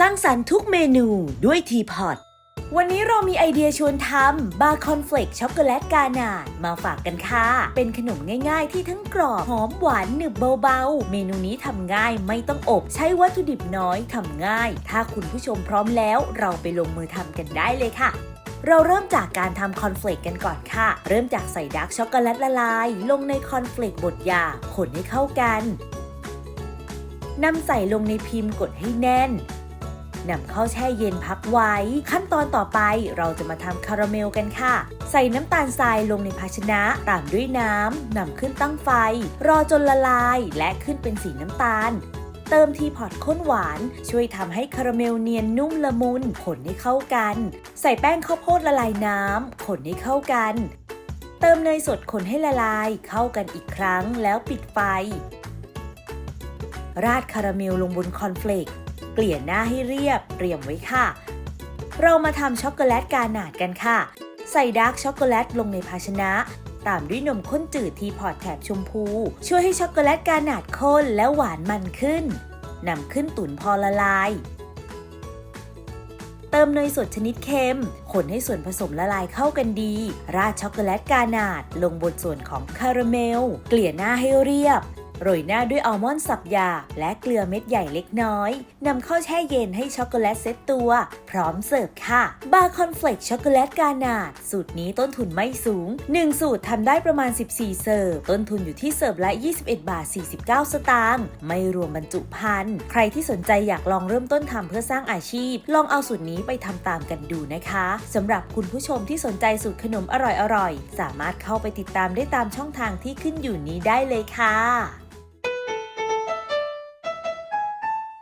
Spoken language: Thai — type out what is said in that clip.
สร้างสรรค์ทุกเมนูด้วยทีพอตวันนี้เรามีไอเดียชวนทำบาร์คอนเฟลกช็อกโกแลตกานาดมาฝากกันค่ะ เป็นขนมง่ายๆ ที่ทั้งกรอบ หอมหวานหนึบเบาๆ เมนูนี้ทำง่ายไม่ต้องอบ ใช้วัตถุดิบน้อยทำง่าย ถ้าคุณผู้ชมพร้อมแล้ว เราไปลงมือทำกันได้เลยค่ะเราเริ่มจากการทำคอนเฟลกกันก่อนค่ะ เริ่มจากใส่ดาร์กช็อกโกแลตละลาย ลงในคอนเฟลกบดหยาคนให้เข้ากันนำใส่ลงในพิมพ์กดให้แน่น นำเข้าแช่เย็นพักไว้ ขั้นตอนต่อไปเราจะมาทำคาราเมลกันค่ะ ใส่น้ำตาลทรายลงในภาชนะตามด้วยน้ำนำขึ้นตั้งไฟ รอจนละลายและขึ้นเป็นสีน้ำตาลเติมทีพอตข้นหวาน ช่วยทำให้คาราเมลเนียนนุ่มละมุนคนให้เข้ากัน ใส่แป้งข้าวโพดละลายน้ำคนให้เข้ากัน เติมเนยสดคนให้ละลายเข้ากันอีกครั้งแล้วปิดไฟ ราดคาราเมลลงบนคอนเฟลก เกลี่ยหน้าให้เรียบเตรียมไว้ค่ะ เรามาทำช็อกโกแลตกานาดกันค่ะ ใส่ดาร์กช็อกโกแลตลงในภาชนะ ตามด้วยนมข้นจืดทีพอร์ตแถบชมพู ช่วยให้ช็อกโกแลตกานาดข้นและหวานมันขึ้นนำขึ้นตุ๋นพอละลายเติมเนยสดชนิดเค็ม คนให้ส่วนผสมละลายเข้ากันดี ราดช็อกโกแลตกานาดลงบนส่วนของคาราเมล เกลี่ยหน้าให้เรียบ โรยหน้าด้วยอัลมอนด์สับหยาและเกลือเม็ดใหญ่เล็กน้อยนำเข้าแช่เย็นให้ช็อกโกแลตเซตตัว พร้อมเสิร์ฟค่ะบาร์คอนเฟลกช็อกโกแลตกานาด สูตรนี้ต้นทุนไม่สูง 1 สูตรทำได้ประมาณ 14 เสิร์ฟ ต้นทุนอยู่ที่เสิร์ฟละ 21 บาท 49 สตางค์ไม่รวมบรรจุภัณฑ์ใครที่สนใจอยากลองเริ่มต้นทำเพื่อสร้างอาชีพ ลองเอาสูตรนี้ไปทำตามกันดูนะคะสำหรับคุณผู้ชมที่สนใจสูตรขนมอร่อยๆสามารถเข้าไปติดตามได้ตามช่องทางที่ขึ้นอยู่นี้ได้เลยค่ะ